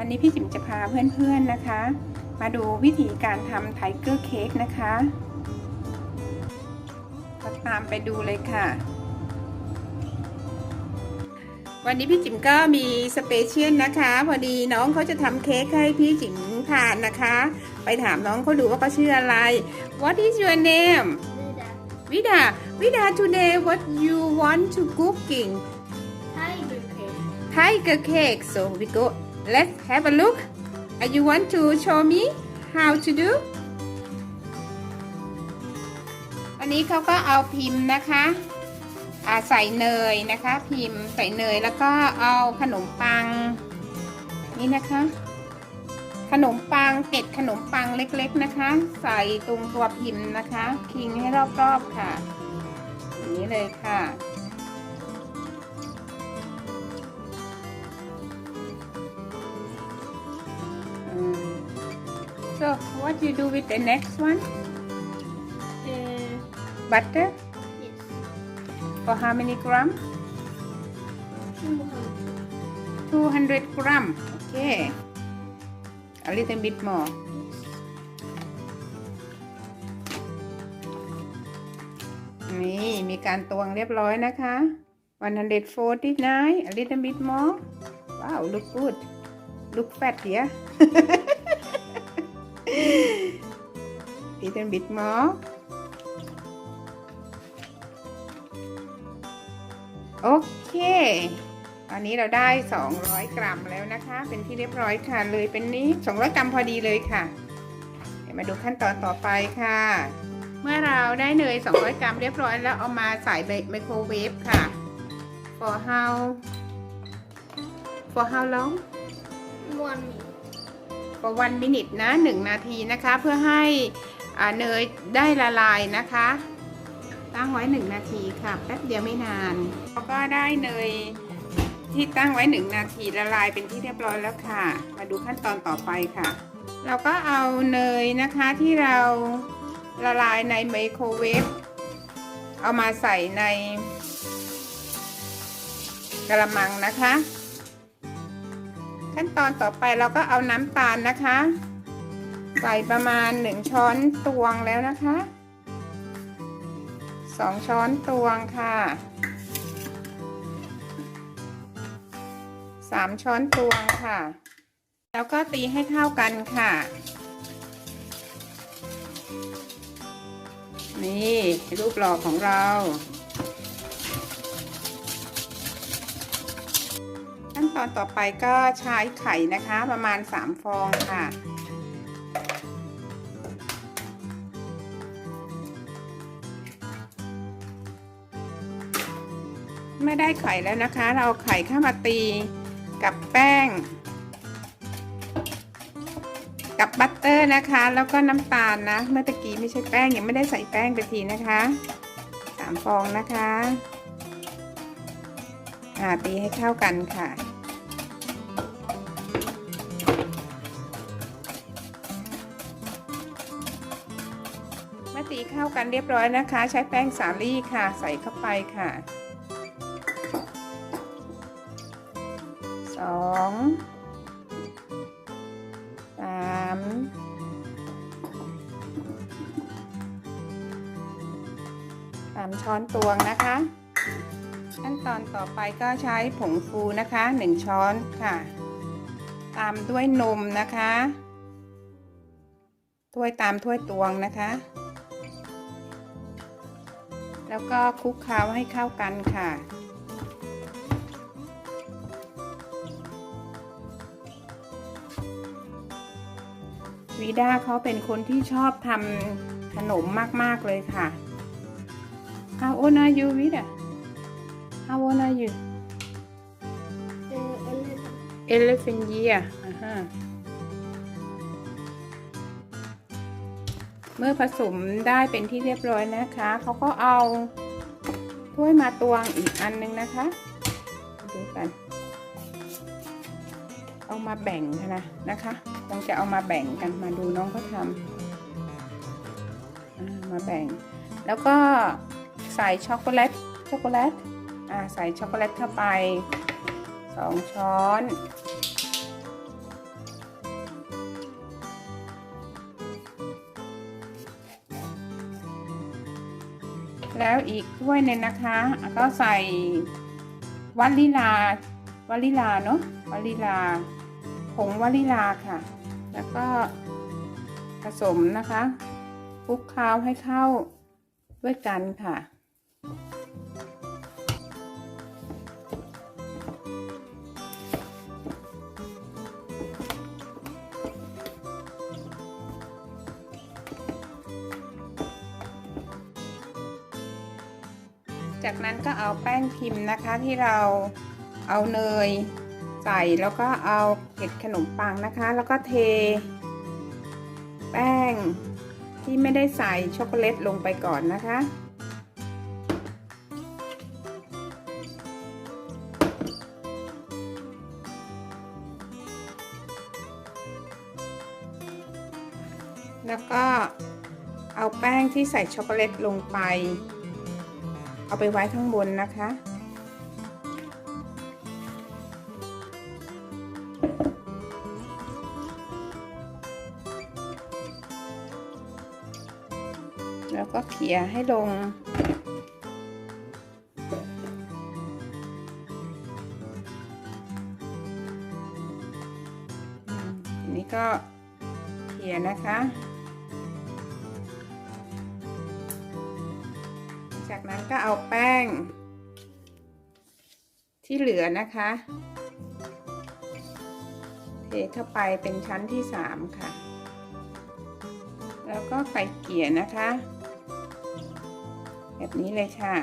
วันนี้พี่จิ๋มจะพาเพื่อนๆนะคะ มาดูวิธีการทำไทเกอร์เค้กนะคะก็ตามไปดูเลยค่ะ วันนี้พี่จิ๋มก็มีสเปเชียลนะคะพอดีน้องเขาจะทำเค้กให้พี่จิ๋มทานนะคะ ไปถามน้องเขาดูว่าเขาชื่ออะไร What is your name Vida Vida today what you want to cooking Tiger cake. tiger cake so we go let's have a look uh, you want to show me how to do อันนี้เขาก็เอาพิมพ์นะคะใส่เนยนะคะ พิมพ์ใส่เนยแล้วก็เอาขนมปัง นี่นะคะ ขนมปังเกล็ดขนมปังเล็กๆนะคะ ใส่ตรงตัวพิมพ์นะคะ คิงให้รอบๆค่ะ อย่างนี้เลยค่ะ So, what you do with the next one? Uh, Butter yes. for how many gram? 200 gram. Okay. A little bit more. Yes. นี่มีการตวงเรียบร้อยนะคะ 149 a little bit more wow look good look fat here little bit more โอเคตอนนี้เราได้ 200 กรัมแล้วนะคะ เป็นที่เรียบร้อยค่ะ เลยเป็นนี้ 200 กรัมพอดีเลยค่ะ เดี๋ยวมาดูขั้นตอนต่อไปค่ะ เมื่อเราได้เนย 200 กรัมเรียบร้อยแล้วเอามาใส่ไมโครเวฟค่ะ for how for how long One minute. for one minute นะ 1 นาทีนะคะ เพื่อให้อ่า เนยได้ละลายนะคะ ตั้งไว้ 1 นาทีค่ะ แป๊บเดียวไม่นานแล้วก็ได้เนยที่ตั้งไว้ 1 นาทีละลายเป็นที่เรียบร้อยแล้วค่ะ มาดูขั้นตอนต่อไปค่ะ เราก็เอาเนยนะคะที่เราละลายในไมโครเวฟเอามาใส่ในกระมังนะคะ ขั้นตอนต่อไปเราก็เอาน้ำตาลนะคะ ใส่ประมาณ 1 ช้อนตวงแล้วนะคะ 2 ช้อนตวงค่ะ 3 ช้อนตวงค่ะ แล้วก็ตีให้เข้ากันค่ะ นี่รูปหล่อของเราขั้นตอนต่อไปก็ใช้ไข่นะคะประมาณ 3 ฟองค่ะ ไม่ได้ไข่แล้วนะคะ เราเอาไข่เข้ามาตีกับแป้ง กับบัตเตอร์นะคะ แล้วก็น้ำตาลนะ เมื่อตะกี้ไม่ใช่แป้งยังไม่ได้ใส่แป้งไปทีนะคะสามฟองนะคะอ่าตีให้เข้ากันค่ะเมื่อตีเข้ากันเรียบร้อยนะคะ ใช้แป้งสาลี่ค่ะ ใส่เข้าไปค่ะ องสามสามช้อนตวงนะคะ ขั้นตอนต่อไปก็ใช้ผงฟูนะคะหนึ่งช้อนค่ะ ตามด้วยนมนะคะถ้วยตามถ้วยตวงนะคะ แล้วก็คลุกเคล้าให้เข้ากันค่ะ วีด้าเขาเป็นคนที่ชอบทำขนมมาก ๆ เลยค่ะ How old are you, Vida? How old are you? Eleven. year อ่าฮะเมื่อผสมได้เป็นที่เรียบร้อยนะคะ เขาก็เอาถ้วยมาตวงอีกอันนึงนะคะ ดูกันามาแบ่งนะนะคะเราจะเอามาแบ่งกันมาดูน้องเขาทำมาแบ่ง แล้วก็ใส่ช็อกโกแลตช็อกโกแลตอ่าใส่ช็อกโกแลตเข้าไปสองช้อนแล้วอีกถ้วยหนึงนะคะ ก็ใส่วานิลาวานิลาเนาะวานิลา ผงวานิลาค่ะ แล้วก็ผสมนะคะคลุกเคล้าให้เข้าด้วยกันค่ะ จากนั้นก็เอาแป้งพิมพ์นะคะที่เราเอาเนย ใส่แล้วก็เอาเกล็ดขนมปังนะคะ แล้วก็เท แป้งที่ไม่ได้ใส่ช็อกโกแลตลงไปก่อนนะคะ แล้วก็เอาแป้งที่ใส่ช็อกโกแลตลงไป เอาไปไว้ข้างบนนะคะ ก็เขี่ยให้ลงอืมทีนี้ก็เขี่ยนะคะ จากนั้นก็เอาแป้ง ที่เหลือนะคะ เทเข้าไปเป็นชั้นที่สามค่ะแล้วก็ไก่เกี่ยนะคะ แบบนี้เลยค่ะ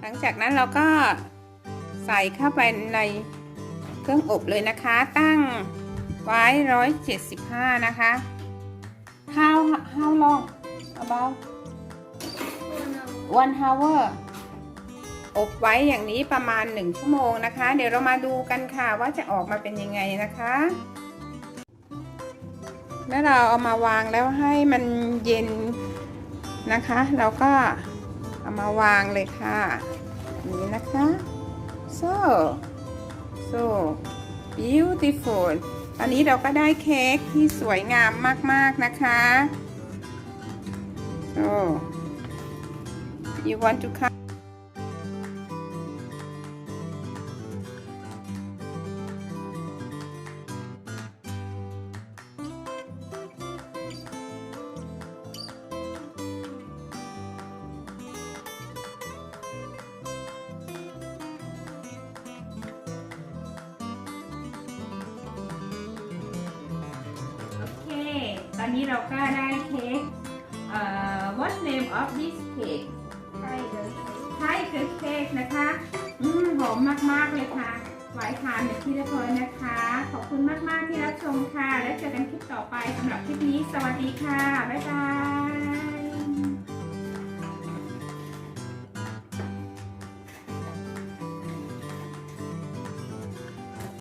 หลังจากนั้นเราก็ใส่เข้าไปในเครื่องอบเลยนะคะ ตั้งไว้ 175 นะคะ how how long about one hour อบไว้อย่างนี้ประมาณ 1 ชั่วโมงนะคะ เดี๋ยวเรามาดูกันค่ะว่าจะออกมาเป็นยังไงนะคะ เมื่อเราเอามาวางแล้วให้มันเย็นนะคะ เราก็เอามาวางเลยค่ะนี้นะคะ so so beautiful ตอนนี้เราก็ได้เค้กที่สวยงามมากๆนะคะ so you want to come นนี้เราก็ได้เค้กเอ่อ what name of this cake ใช่เลยไทยเค้กเค้กนะคะ อืมหอมมากๆเลยค่ะ ไว้ทานในที่เรียบร้อยนะคะ ขอบคุณมากๆที่รับชมค่ะ แล้วเจอกันคลิปต่อไปสำหรับคลิปนี้ สวัสดีค่ะ บ๊ายบาย